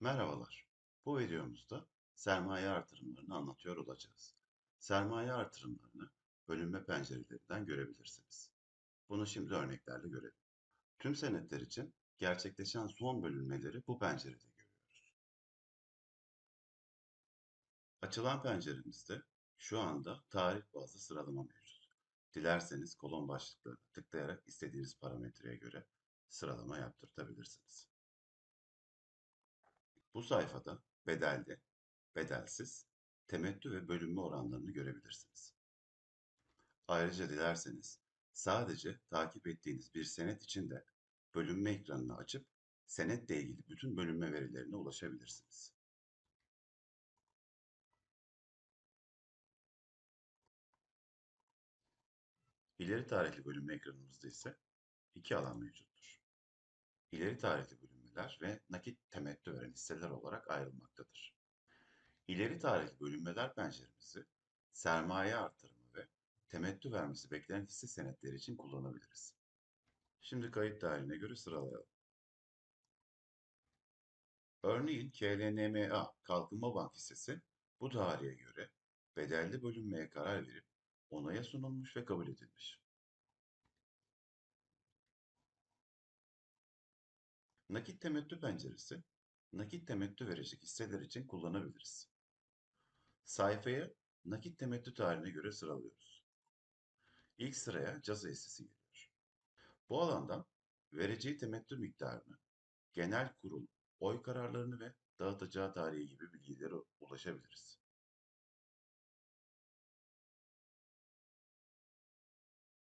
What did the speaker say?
Merhabalar. Bu videomuzda sermaye artırımlarını anlatıyor olacağız. Sermaye artırımlarını bölünme pencerelerinden görebilirsiniz. Bunu şimdi örneklerle görelim. Tüm senetler için gerçekleşen son bölünmeleri bu pencerede görüyoruz. Açılan penceremizde şu anda tarih bazlı sıralama mevcut. Dilerseniz kolon başlıklarına tıklayarak istediğiniz parametreye göre sıralama yaptırtabilirsiniz. Bu sayfada bedelli, bedelsiz, temettü ve bölünme oranlarını görebilirsiniz. Ayrıca dilerseniz sadece takip ettiğiniz bir senet için de bölünme ekranını açıp senetle ilgili bütün bölünme verilerine ulaşabilirsiniz. İleri tarihli bölünme ekranımızda ise iki alan mevcuttur. İleri tarihli bölünmeler ve nakit temettü veren hisseler olarak ayrılmaktadır. İleri tarihli bölünmeler penceremizi sermaye artırımı ve temettü vermesi beklenen hisse senetleri için kullanabiliriz. Şimdi kayıt tarihine göre sıralayalım. Örneğin KLNMA Kalkınma Bank hissesi bu tarihe göre bedelli bölünmeye karar verip onaya sunulmuş ve kabul edilmiş. Nakit temettü penceresi, nakit temettü verecek hisseler için kullanabiliriz. Sayfaya nakit temettü tarihine göre sıralıyoruz. İlk sıraya caza hissesi geliyor. Bu alandan vereceği temettü miktarını, genel kurul, oy kararlarını ve dağıtacağı tarihi gibi bilgilere ulaşabiliriz.